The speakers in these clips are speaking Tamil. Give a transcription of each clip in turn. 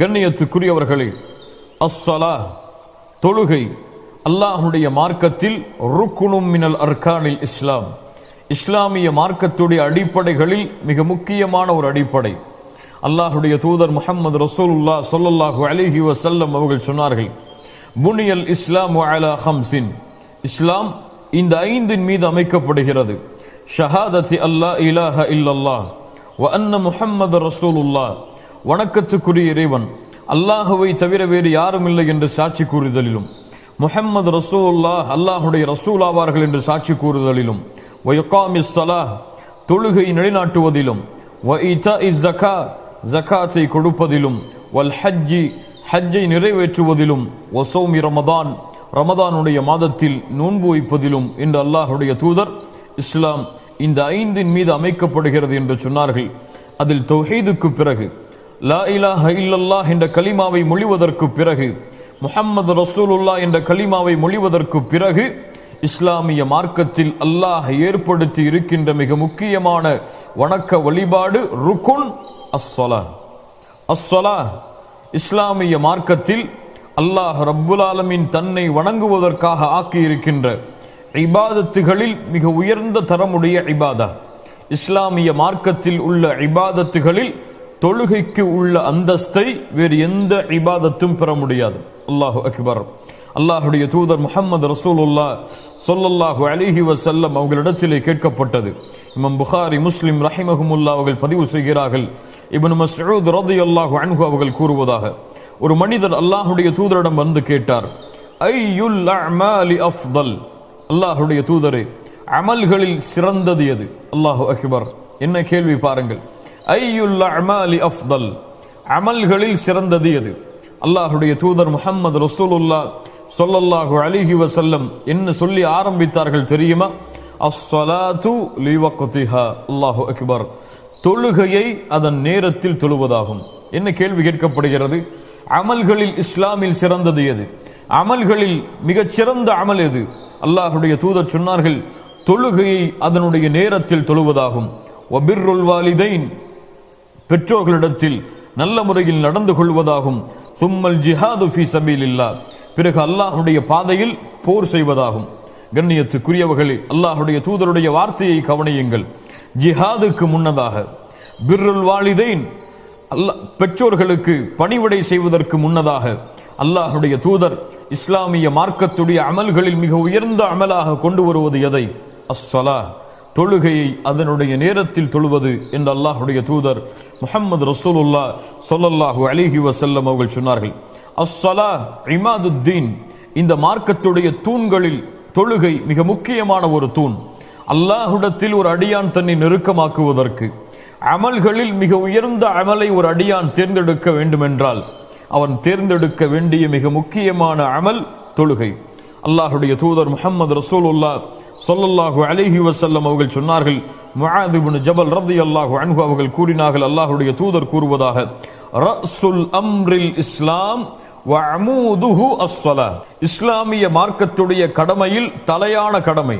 கண்ணியத்துக்குரியவர்களே அஸ்ஸலா தொழுகை அல்லாஹுடைய மார்க்கத்தில் ருக்குணும் மினல் அர்கானில் இஸ்லாம். இஸ்லாமிய மார்க்கத்துடைய அடிப்படைகளில் மிக முக்கியமான ஒரு அடிப்படை. அல்லாஹுடைய தூதர் முஹம்மது ரசூலுல்லா சொல்லல்லாஹு அலிஹி வசல்லம் அவர்கள் சொன்னார்கள் புனியல் இஸ்லாம் அலா ஹம்சின் இஸ்லாம் இந்த ஐந்தின் மீது அமைக்கப்படுகிறது. ஷஹாதத்தி அல்லாஹ் இலாஹ இல்லல்லாஹ் வ அன்ன முஹம்மது ரசூலுல்லாஹ். வணக்கத்துக்குரிய இறைவன் அல்லாஹுவை தவிர வேறு யாரும் இல்லை என்று சாட்சி கூறுதலிலும் முஹம்மது ரசூல்லா அல்லாஹுடைய ரசூல் ஆவார்கள் என்று சாட்சி கூறுதலிலும் வயகாமிஸ் சலா தொழுகை நிலைநாட்டுவதிலும் வ இதாஇஸ் கொடுப்பதிலும் வல் ஹஜ்ஜி ஹஜ்ஜை நிறைவேற்றுவதிலும் ஒசோமி ரமதான் ரமதானுடைய மாதத்தில் நோன்பு வைப்பதிலும் என்று அல்லாஹுடைய தூதர் இஸ்லாம் இந்த ஐந்தின் மீது அமைக்கப்படுகிறது என்று சொன்னார்கள். அதில் தௌஹீதுக்கு பிறகு லா இலாஹ இல்லல்லாஹ் என்ற கலிமாவை மொழிவதற்கு பிறகு முஹம்மது ரசூலுல்லா என்ற கலிமாவை மொழிவதற்கு பிறகு இஸ்லாமிய மார்க்கத்தில் அல்லாஹ் ஏற்படுத்தி இருக்கின்ற மிக முக்கியமான வணக்க வழிபாடு ருக்குன் அஸ்ஸலா. அஸ்ஸலா இஸ்லாமிய மார்க்கத்தில் அல்லாஹ் ரப்புலாலமின் தன்னை வணங்குவதற்காக ஆக்கி இருக்கின்ற இபாதத்துகளில் மிக உயர்ந்த தரமுடைய இபாதா. இஸ்லாமிய மார்க்கத்தில் உள்ள இபாதத்துகளில் தொழுகைக்கு உள்ள அந்தஸ்தை வேறு எந்த இபாதத்தும் பெற முடியாது. அல்லாஹு அக்பர். அல்லாஹுடைய தூதர் முஹம்மது ரசூலுல்லா சொல்லல்லாஹு அலிஹி வசல்லம் அவர்களிடத்திலே கேட்கப்பட்டது. இமம் புகாரி முஸ்லிம் ரஹிமஹமுல்லா அவர்கள் பதிவு செய்கிறார்கள். இவன் மசூத் ரதி அல்லாஹு அன்ஹு அவர்கள் கூறுவதாக. ஒரு மனிதர் அல்லாஹுடைய தூதரிடம் வந்து கேட்டார் ஐயுல் அமாலி அஃதல்? அல்லாஹுடைய தூதரே அமல்களில் சிறந்தது எது? அல்லாஹு அக்பர். என்ன கேள்வி பாருங்கள். ஐயுல் அமாலி அஃப்தல். அமல்களில் சிறந்தது எது? அல்லாஹுடைய தூதர் முஹம்மது ரசூலுல்லா சொல்லல்லாஹு அலிஹி வசல்லம் என்ன சொல்லி ஆரம்பித்தார்கள் தெரியுமா? அஸ்ஸலாத்து லிவக்திஹா. அல்லாஹு அக்பர். தொழுகையை அதன் நேரத்தில் தொழுவதாகும். என்ன கேள்வி கேட்கப்படுகிறது? அமல்களில் இஸ்லாமில் சிறந்தது எது? அமல்களில் மிகச்சிறந்த அமல் எது? அல்லாஹுடைய தூதர் சொன்னார்கள் தொழுகையை அதனுடைய நேரத்தில் தொழுவதாகும். ஒபிர்ருல் வாலிதைன் பெற்றோர்களிடத்தில் நல்ல முறையில் நடந்து கொள்வதாகும். சும்மல் ஜிஹாது ஃபி சபீலில்லா பிறகு அல்லாஹுடைய பாதையில் போர் செய்வதாகும். கண்ணியத்துக்குரியவர்களே அல்லாஹுடைய தூதருடைய வார்த்தையை கவனியுங்கள். ஜிஹாதுக்கு முன்னதாக பிர்ருல் வாலிதைன் அல்லாஹ் பெற்றோர்களுக்கு பணிவிடை செய்வதற்கு முன்னதாக அல்லாஹுடைய தூதர் இஸ்லாமிய மார்க்கத்துடைய அமல்களில் மிக உயர்ந்த அமலாக கொண்டு வருவது எதை? அஸ்ஸலா தொழுகையை அதனுடைய நேரத்தில் தொழுவது என்று அல்லாஹுடைய தூதர் முஹம்மது ரசூலுல்லா சொல்லல்லாஹு அலிஹி வசல்லம் அவர்கள் சொன்னார்கள். அஸ்ஸலா இமாதுத்தீன். இந்த மார்க்கத்துடைய தூண்களில் தொழுகை மிக முக்கியமான ஒரு தூண். அல்லாஹுடத்தில் ஒரு அடியான் தன்னை நெருக்கமாக்குவதற்கு அமல்களில் மிக உயர்ந்த அமலை ஒரு அடியான் தேர்ந்தெடுக்க வேண்டுமென்றால் அவன் தேர்ந்தெடுக்க வேண்டிய மிக முக்கியமான அமல் தொழுகை. அல்லாஹுடைய தூதர் முஹம்மது ரசூலுல்லா சொல்லல்லாஹு அலேஹி வசல்லம் அவர்கள் சொன்னார்கள் முஆத் இப்னு ஜபல் ரலியல்லாஹு அன்ஹு அவர்கள் கூறினார்கள் அல்லாஹுடைய தூதர் கூறுவதாக ரசுல் அம்ரில் இஸ்லாம் வஅமூதுஹு அஸ்ஸலா. இஸ்லாமிய மார்க்கத்துடைய கடமையில் தலையான கடமை.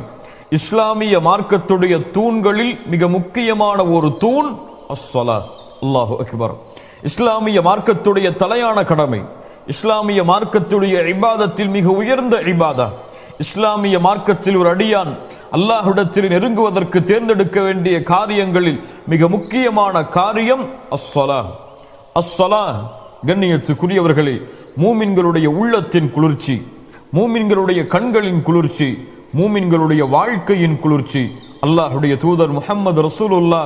இஸ்லாமிய மார்க்கத்துடைய தூண்களில் மிக முக்கியமான ஒரு தூண் அஸ்வலா அல்லாஹு அக்பர். இஸ்லாமிய மார்க்கத்துடைய தலையான கடமை. இஸ்லாமிய மார்க்கத்துடைய இபாதத்தில் மிக உயர்ந்த இபாதா. இஸ்லாமிய மார்க்கத்தில் ஒரு அடியான் அல்லாஹ்விடத்தில் நெருங்குவதற்கு தேர்ந்தெடுக்க வேண்டிய காரியங்களில் மிக முக்கியமான காரியம் அஸ்ஸலா. அஸ்ஸலா கண்ணியத்துக்குரியவர்களே மூமின்களுடைய உள்ளத்தின் குளிர்ச்சி மூமின்களுடைய கண்களின் குளிர்ச்சி மூமின்களுடைய வாழ்க்கையின் குளிர்ச்சி. அல்லாஹுடைய தூதர் முஹம்மது ரசூலுல்லா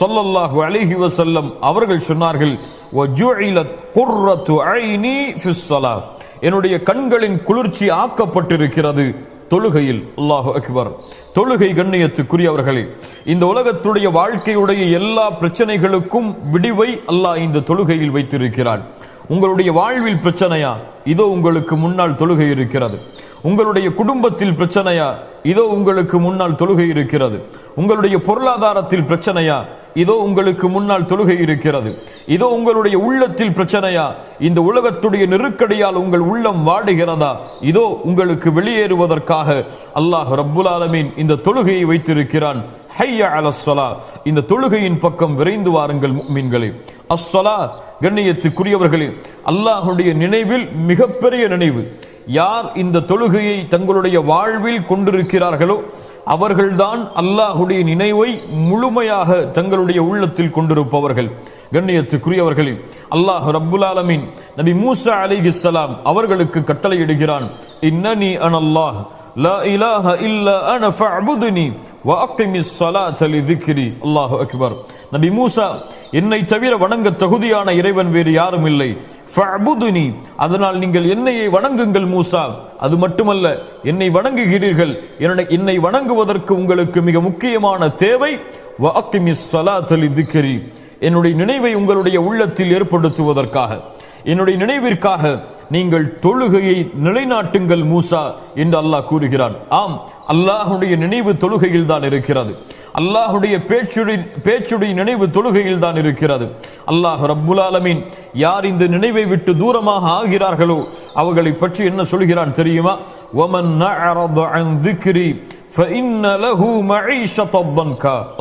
சொல்லல்லாஹு அலிஹி வசல்லம் அவர்கள் சொன்னார்கள் என்னுடைய கண்களின் குளிர்ச்சி ஆக்கப்பட்டிருக்கிறது. தொழுகையில் அல்லாஹு அக்பர். தொழுகை கண்ணியத்துக்குரியவர்களே இந்த உலகத்துடைய வாழ்க்கையுடைய எல்லா பிரச்சனைகளுக்கும் விடிவை அல்லாஹ் இந்த தொழுகையில் வைத்திருக்கிறான். உங்களுடைய வாழ்வில் பிரச்சனையா? இதோ உங்களுக்கு முன்னால் தொழுகை இருக்கிறது. உங்களுடைய குடும்பத்தில் பிரச்சனையா? இதோ உங்களுக்கு முன்னால் தொழுகை இருக்கிறது. உங்களுடைய பொருளாதாரத்தில் பிரச்சனையா? இதோ உங்களுக்கு முன்னால் தொழுகை இருக்கிறது. இதோ உங்களுடைய உள்ளத்தில் பிரச்சனையா? இந்த உலகத்துடைய நெருக்கடியால் உங்கள் உள்ளம் வாடுகிறதா? இதோ உங்களுக்கு வெளியேறுவதற்காக அல்லாஹ் ரப்புல் ஆலமீன் இந்த தொழுகையை வைத்திருக்கிறான். ஹையா அலஸ்ஸலா இந்த தொழுகையின் பக்கம் விரைந்து வாருங்கள் மீன்களே அஸ்ஸலா கண்ணியத்துக்குரியவர்களே அல்லாஹுடைய நினைவில் மிகப்பெரிய நினைவு. யார் இந்த தொழுகையை தங்களுடைய வாழ்வில் கொண்டிருக்கிறார்களோ அவர்கள்தான் அல்லாஹுடைய நினைவை முழுமையாக தங்களுடைய உள்ளத்தில் கொண்டிருப்பவர்கள். கண்ணியத்துக்குரியவர்களே அல்லாஹ் ரப்புல் ஆலமீன் நபி மூசா அலைஹிஸ்ஸலாம் அவர்களுக்கு கட்டளையிடுகிறான் இன்னனி அனல்லாஹ் லா இலாஹ இல்ல அன ஃபஅபுதுனி வஅக்கிமிஸ் ஸலாத லிذிக்ரி அல்லாஹு அக்பர். நபி மூசா என்னை தவிர வணங்க தகுதியான இறைவன் வேறு யாரும் இல்லை. ஃபஅபுதுனி அதனால் நீங்கள் என்னையை வணங்குங்கள் மூசா. அது மட்டுமல்ல என்னை வணங்குகிறீர்கள். என்னை- என்னை வணங்குவதற்கு உங்களுக்கு மிக முக்கியமான தேவை வஅக்கிமிஸ் ஸலாத லிذிக்ரி என்னுடைய நினைவை உங்களுடைய உள்ளத்தில் ஏற்படுத்துவதற்காக. என்னுடைய நினைவிற்காக நீங்கள் தொழுகையை நிலைநாட்டுங்கள் மூசா என்று அல்லாஹ் கூறுகிறான். ஆம் அல்லாஹுடைய நினைவு தொழுகையில் தான் இருக்கிறது. அல்லாஹுடைய பேச்சுடைய பேச்சுடைய நினைவு தொழுகையில் தான் இருக்கிறது. அல்லாஹ் ரப்புல் ஆலமீன் யார் இந்த நினைவை விட்டு தூரமாக ஆகிறார்களோ அவர்களை பற்றி என்ன சொல்கிறான் தெரியுமா? ஒமன் திக்ரி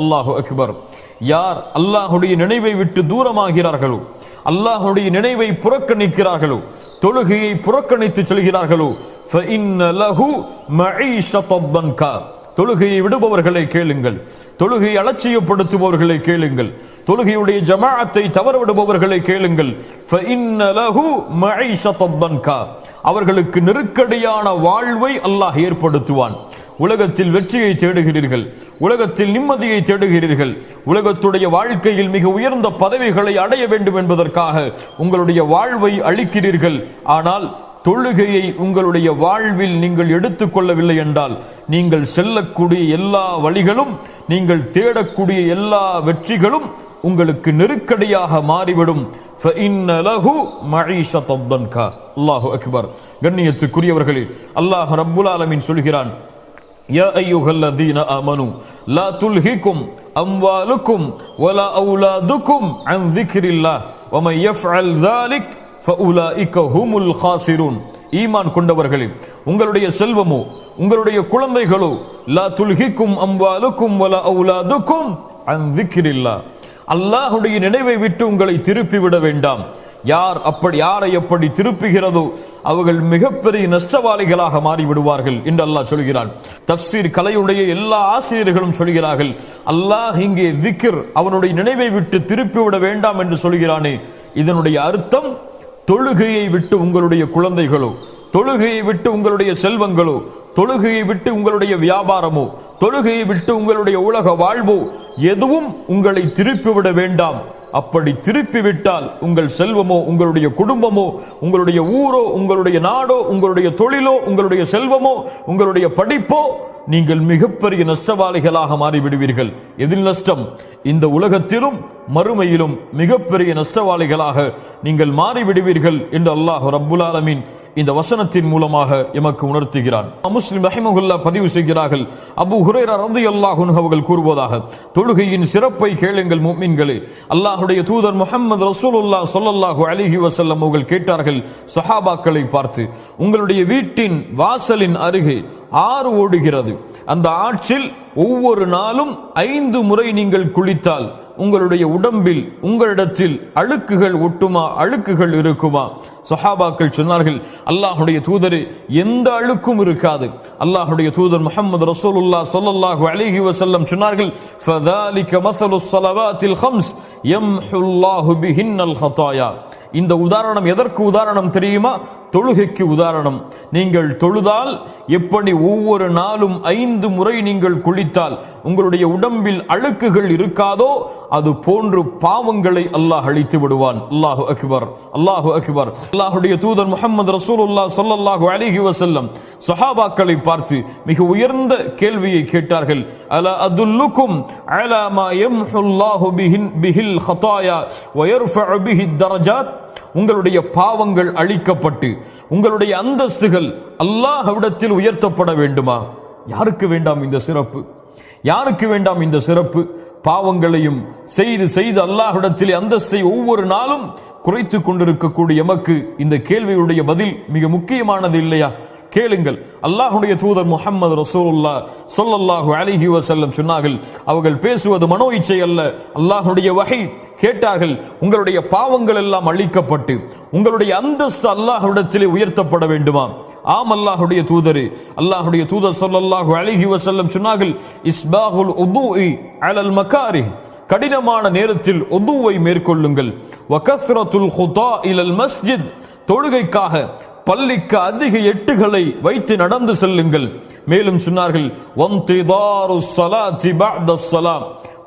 அல்லாஹு அக்பர். யார் அல்லாஹுடைய நினைவை விட்டு தூரமாகிறார்களோ அல்லாஹுடைய நினைவை புறக்கணிக்கிறார்களோ தொழுகையை புறக்கணித்து செல்கிறார்களோ தொழுகையை விடுபவர்களை கேளுங்கள். தொழுகையை அலட்சியப்படுத்துபவர்களை கேளுங்கள். தொழுகையுடைய ஜமாஅத்தை தவறவிடுபவர்களை கேளுங்கள். அவர்களுக்கு நெருக்கடியான வாழ்வை அல்லாஹ் ஏற்படுத்துவான். உலகத்தில் வெற்றியை தேடுகிறீர்கள். உலகத்தில் நிம்மதியை தேடுகிறீர்கள். உலகத்துடைய வாழ்க்கையில் மிக உயர்ந்த பதவிகளை அடைய வேண்டும் என்பதற்காக உங்களுடைய வாழ்வை அளிக்கிறீர்கள். ஆனால் தொழுகையை உங்களுடைய வாழ்வில் நீங்கள் எடுத்துக்கொள்ளவில்லை என்றால் நீங்கள் செல்லக்கூடிய எல்லா வழிகளும் நீங்கள் தேடக்கூடிய எல்லா வெற்றிகளும் உங்களுக்கு நெருக்கடியாக மாறிவிடும் فَإِنَّ لَهُ مَعِيشَةً ضَنْكَا அல்லாஹு அக்பர் கண்ணியத்துக்குரியவர்களே அல்லாஹ் ரப்புல் ஆலமீன் சொல்கிறான் يا أيها الذين آمنوا لا تلهكم أموالكم ولا أولادكم عن ذكر الله ومن يفعل ذلك فأولئك هم الخاسرون ஈமான் கொண்டவர்களே உங்களுடைய செல்வமோ உங்களுடைய குழந்தைகளோ லா துல்ஹிக்கும் அம்பாலுக்கும் வல அவுலாதுக்கும் அன் அல்லாஹுடைய நினைவை விட்டு உங்களை திருப்பி விட வேண்டாம். யார் அப்படி யாரை எப்படி திருப்புகிறதோ அவர்கள் மிகப்பெரிய நஷ்டவாளிகளாக மாறிவிடுவார்கள் என்று அல்லாஹ் சொல்கிறான். தப்சீர் கலையுடைய எல்லா ஆசிரியர்களும் சொல்கிறார்கள் அல்லாஹ் இங்கே திக்கிர் அவனுடைய நினைவை விட்டு திருப்பி விட வேண்டாம் என்று சொல்கிறானே. இதனுடைய அர்த்தம் தொழுகையை விட்டு உங்களுடைய குழந்தைகளோ தொழுகையை விட்டு உங்களுடைய செல்வங்களோ தொழுகையை விட்டு உங்களுடைய வியாபாரமோ தொழுகையை விட்டு உங்களுடைய உலக வாழ்வோ எதுவும் உங்களை திருப்பிவிட வேண்டாம். அப்படி திருப்பிவிட்டால் உங்கள் செல்வமோ உங்களுடைய குடும்பமோ உங்களுடைய ஊரோ உங்களுடைய நாடோ உங்களுடைய தொழிலோ உங்களுடைய செல்வமோ உங்களுடைய படிப்போ நீங்கள் மிகப்பெரிய நஷ்டவாளிகளாக மாறிவிடுவீர்கள். எதில் நஷ்டம்? இந்த உலகத்திலும் மறுமையிலும் மிகப்பெரிய நஷ்டவாளிகளாக நீங்கள் மாறிவிடுவீர்கள் என்று அல்லாஹ் ரப்புல் ஆலமீன் இந்த வசனத்தின் மூலமாக எமக்கு உணர்த்துகிறான். முஸ்லிம் ரஹிமகுல்லா பதிவு செய்கிறார்கள். அபு ஹுரேரா ரந்தி அல்லாஹ் அவர்கள் கூறுவதாக தொழுகையின் சிறப்பை கேளுங்கள் முஃமின்களே அல்லாஹுடைய தூதர் முகமது ரசூலுல்லா சொல்லல்லாஹு அலிஹி வசல்லம் அவர்கள் கேட்டார்கள் சஹாபாக்களை பார்த்து உங்களுடைய வீட்டின் வாசலின் அருகே ஆறு ஓடுகிறது. அந்த ஆற்றில் ஒவ்வொரு நாளும் ஐந்து முறை நீங்கள் குளித்தால் உங்களுடைய உடம்பில் உங்களிடத்தில் அழுக்குகள் ஒட்டுமா? அழுக்குகள் இருக்குமா? சஹாபாக்கள் சொன்னார்கள் அல்லாஹுடைய தூதர் எந்த அழுக்கும் இருக்காது. அல்லாஹுடைய தூதர் முகமது ரசூலுல்லா சொல்லல்லாஹு அலிஹி வசல்லம் சொன்னார்கள் ஃபதாலிக மஸலு ஸலவாத்தில் ஹம்ஸ் யம்ஹுல்லாஹு பிஹின்னல் ஹதாயா இந்த உதாரணம் எதற்கு உதாரணம் தெரியுமா? தொழுகைக்கு உதாரணம். நீங்கள் தொழுதால் எப்படி ஒவ்வொரு நாளும் ஐந்து முறை நீங்கள் குளித்தால் உங்களுடைய உடம்பில் அழுக்குகள் இருக்காதோ அது போன்று பாவங்களை அல்லாஹ் அழித்து விடுவான். அல்லாஹு அக்பர் அல்லாஹு அக்பர். அல்லாஹுடைய தூதர் முகமது ரசூலுல்லா சொல்லல்லாஹு அலிஹி வசல்லம் சஹாபாக்களை பார்த்து மிக உயர்ந்த கேள்வியை கேட்டார்கள். அல அதுல்லுக்கும் அலா மா யம்ஹுல்லாஹு பிஹின் பிஹில் ஹதாயா வயர்ஃபஉ பிஹி தரஜாத் உங்களுடைய பாவங்கள் அழிக்கப்பட்டு உங்களுடைய அந்தஸ்துகள் அல்லாஹ்விடத்தில் உயர்த்தப்பட வேண்டுமா? யாருக்கு வேண்டாம் இந்த சிறப்பு? யாருக்கு வேண்டாம் இந்த சிறப்பு? பாவங்களையும் செய்து செய்து அல்லாஹிடத்தில் அந்தஸ்தை ஒவ்வொரு நாளும் குறைத்து கொண்டிருக்கக்கூடிய எமக்கு இந்த கேள்வியுடைய பதில் மிக முக்கியமானது இல்லையா? கேளுங்கள். அல்லாஹுடைய தூதர் முகமது ரசூல்லா சொல்லல்லாஹு அலிஹி வசல்லம் சொன்னார்கள் அவர்கள் பேசுவது மனோ இச்சை அல்ல. அல்லாஹுடைய வகை கேட்டார்கள் உங்களுடைய பாவங்கள் எல்லாம் அழிக்கப்பட்டு உங்களுடைய அந்தஸ்து அல்லாஹுடத்திலே உயர்த்தப்பட வேண்டுமா ஆம் அல்லாஹுடைய தூதரு. அல்லாஹுடைய தூதர் சொல்லல்லாஹு அழகி வசல்லம் சொன்னார்கள் இஸ்பாகுல் உதுஇ அலல் மகாரி. கடினமான நேரத்தில் ஒதுவை மேற்கொள்ளுங்கள். வகஸ்ரத்துல் ஹுதா இலல் மஸ்ஜித். தொழுகைக்காக பள்ளிக்கு அதிக எட்டுகளை வைத்து நடந்து செல்லுங்கள். மேலும் சொன்னார்கள் வந்திதாரு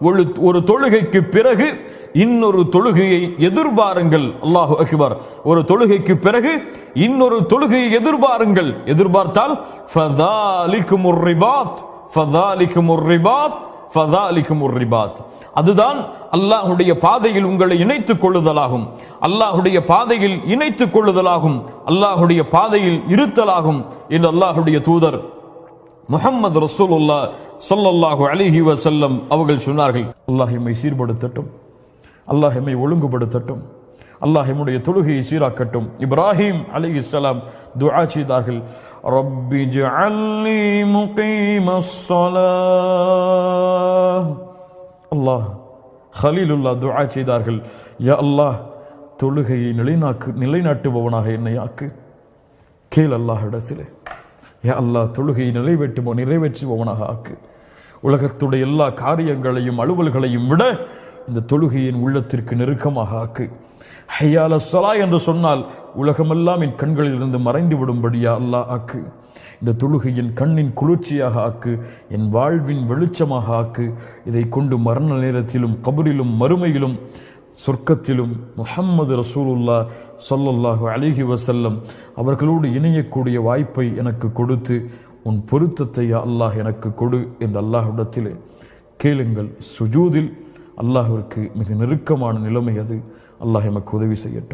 ஒரு ஒரு தொழுகைக்கு பிறகு இன்னொரு தொழுகையை எதிர்பாருங்கள். அல்லாஹு அகிபார். ஒரு தொழுகைக்கு பிறகு இன்னொரு தொழுகையை எதிர்பாருங்கள். எதிர்பார்த்தால் அதுதான் அல்லாஹுடைய பாதையில் உங்களை இணைத்துக் கொள்ளுதலாகும். அல்லாஹுடைய பாதையில் இணைத்துக் கொள்ளுதலாகும். அல்லாஹுடைய பாதையில் இருத்தலாகும் என்று அல்லாஹுடைய தூதர் முகமது ரசூலுல்லா சொல்லல்லாஹு அலிஹி வசல்லம் அவர்கள் சொன்னார்கள். அல்லாஹ் எம்மை சீர்படுத்தட்டும். அல்லாஹ் எம்மை ஒழுங்குபடுத்தட்டும். அல்லாஹ் எம்முடைய தொழுகையை சீராக்கட்டும். இப்ராஹிம் அலைஹிஸ்ஸலாம் துஆ செய்தார்கள். ரப்பி ஜஅல்னி முகீமஸ் ஸலாஹ் அல்லாஹ் ஹலீலுல்லா துஆ செய்தார்கள். யா அல்லாஹ் தொழுகையை நிலைநாக்கு நிலைநாட்டுபவனாக என்னை ஆக்கு. கேள் அல்லாஹ் இடத்திலே யா அல்லாஹ் தொழுகையை நிறைவேற்றுமோ நிறைவேற்றுபவனாக ஆக்கு. உலகத்துடைய எல்லா காரியங்களையும் அலுவல்களையும் விட இந்த தொழுகையின் உள்ளத்திற்கு நெருக்கமாக ஆக்கு. ஹையால சலா என்று சொன்னால் உலகமெல்லாம் என் கண்களில் இருந்து மறைந்து விடும்படியா அல்லாஹ் ஆக்கு. இந்த தொழுகையின் கண்ணின் குளிர்ச்சியாக ஆக்கு என் வாழ்வின் வெளிச்சமாக ஆக்கு. இதை கொண்டு மரண நேரத்திலும் கபரிலும் மறுமையிலும் சொர்க்கத்திலும் முஹம்மது ரசூலுல்லா சொல்லல்லாஹு அலிஹி வசல்லம் அவர்களோடு இணையக்கூடிய வாய்ப்பை எனக்கு கொடுத்து உன் பொருத்தத்தை அல்லாஹ் எனக்கு கொடு என்று அல்லாஹ்விடத்திலே கேளுங்கள். சுஜூதில் அல்லாஹிற்கு மிக நெருக்கமான நிலைமை அது. அல்லாஹ் எமக்கு உதவி செய்யட்டும்.